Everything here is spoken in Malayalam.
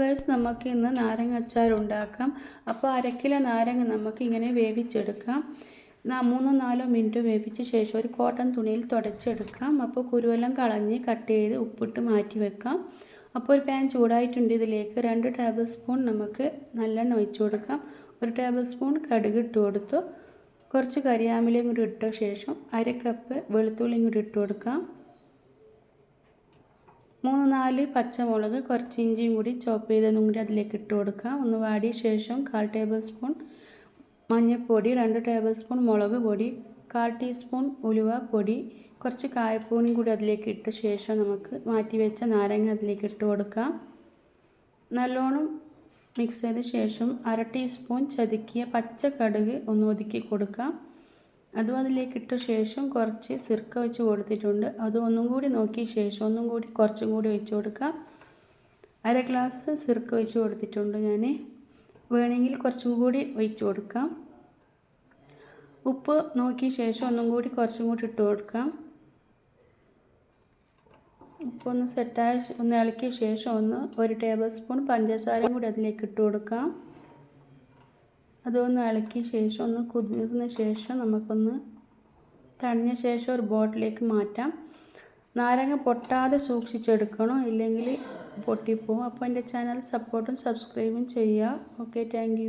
ഗൈസ് നമുക്ക് ഇന്ന് നാരങ്ങ അച്ചാർ ഉണ്ടാക്കാം. അപ്പോൾ അര കിലോ നാരങ്ങ നമുക്ക് ഇങ്ങനെ വേവിച്ചെടുക്കാം. മൂന്നോ നാലോ മിനിറ്റ് വേവിച്ച ശേഷം ഒരു കോട്ടൺ തുണിയിൽ തുടച്ചെടുക്കാം. അപ്പോൾ കുരുവെല്ലാം കളഞ്ഞ് കട്ട് ചെയ്ത് ഉപ്പിട്ട് മാറ്റി വെക്കാം. അപ്പോൾ ഒരു പാൻ ചൂടായിട്ടുണ്ട് ഇതിലേക്ക് രണ്ട് ടേബിൾ സ്പൂൺ നമുക്ക് നല്ലെണ്ണ ഒഴിച്ചു കൊടുക്കാം. ഒരു ടേബിൾ സ്പൂൺ കടുക് ഇട്ട് കൊടുത്തു. കുറച്ച് കരിയാമിലയും കൂടി ഇട്ട ശേഷം അര കപ്പ് വെളുത്തുള്ളിയും കൂടി ഇട്ട് കൊടുക്കാം. മൂന്ന് നാല് പച്ചമുളക് കുറച്ച് ഇഞ്ചിയും കൂടി ചോപ്പ് ചെയ്തതും കൂടി അതിലേക്ക് ഇട്ട് കൊടുക്കുക ഒന്ന് വാടിയ ശേഷം കാൽ ടേബിൾ സ്പൂൺ മഞ്ഞൾപ്പൊടി രണ്ട് ടേബിൾ സ്പൂൺ മുളക് പൊടി കാൽ ടീസ്പൂൺ ഉലുവ പൊടി കുറച്ച് കായപ്പൂണിയും കൂടി അതിലേക്ക് ഇട്ട ശേഷം നമുക്ക് മാറ്റി വെച്ച നാരങ്ങ അതിലേക്ക് ഇട്ട് കൊടുക്കാം. നല്ലോണം മിക്സ് ചെയ്ത ശേഷം അര ടീസ്പൂൺ ചതുക്കിയ പച്ച കടുക് ഒന്ന് ഒതുക്കി കൊടുക്കാം. അതും അതിലേക്ക് ഇട്ട ശേഷം കുറച്ച് സിർക്ക വെച്ച് കൊടുത്തിട്ടുണ്ട്. അത് ഒന്നും കൂടി നോക്കിയ ശേഷം ഒന്നും കൂടി കുറച്ചും കൂടി ഒഴിച്ച് കൊടുക്കാം. അര ഗ്ലാസ് സിർക്ക ഒഴിച്ച് കൊടുത്തിട്ടുണ്ട് ഞാൻ വേണമെങ്കിൽ കുറച്ചും കൂടി ഒഴിച്ചു കൊടുക്കാം. ഉപ്പ് നോക്കിയ ശേഷം ഒന്നും കൂടി കുറച്ചും കൂടി ഇട്ട് കൊടുക്കാം. ഉപ്പ് ഒന്ന് സെറ്റായ ഒന്ന് ഇളക്കിയ ശേഷം ഒന്ന് ഒരു ടേബിൾ സ്പൂൺ പഞ്ചസാരയും കൂടി അതിലേക്ക് ഇട്ട് കൊടുക്കാം. അതൊന്ന് ഇളക്കിയ ശേഷം ഒന്ന് കുതിർന്ന ശേഷം നമുക്കൊന്ന് തണിഞ്ഞ ശേഷം ഒരു ബോട്ടിലേക്ക് മാറ്റാം. നാരങ്ങ പൊട്ടാതെ സൂക്ഷിച്ചെടുക്കണം. ഇല്ലെങ്കിൽ പൊട്ടിപ്പോവും. അപ്പോൾ എന്റെ ചാനൽ സപ്പോർട്ടും സബ്സ്ക്രൈബും ചെയ്യുക. Okay thank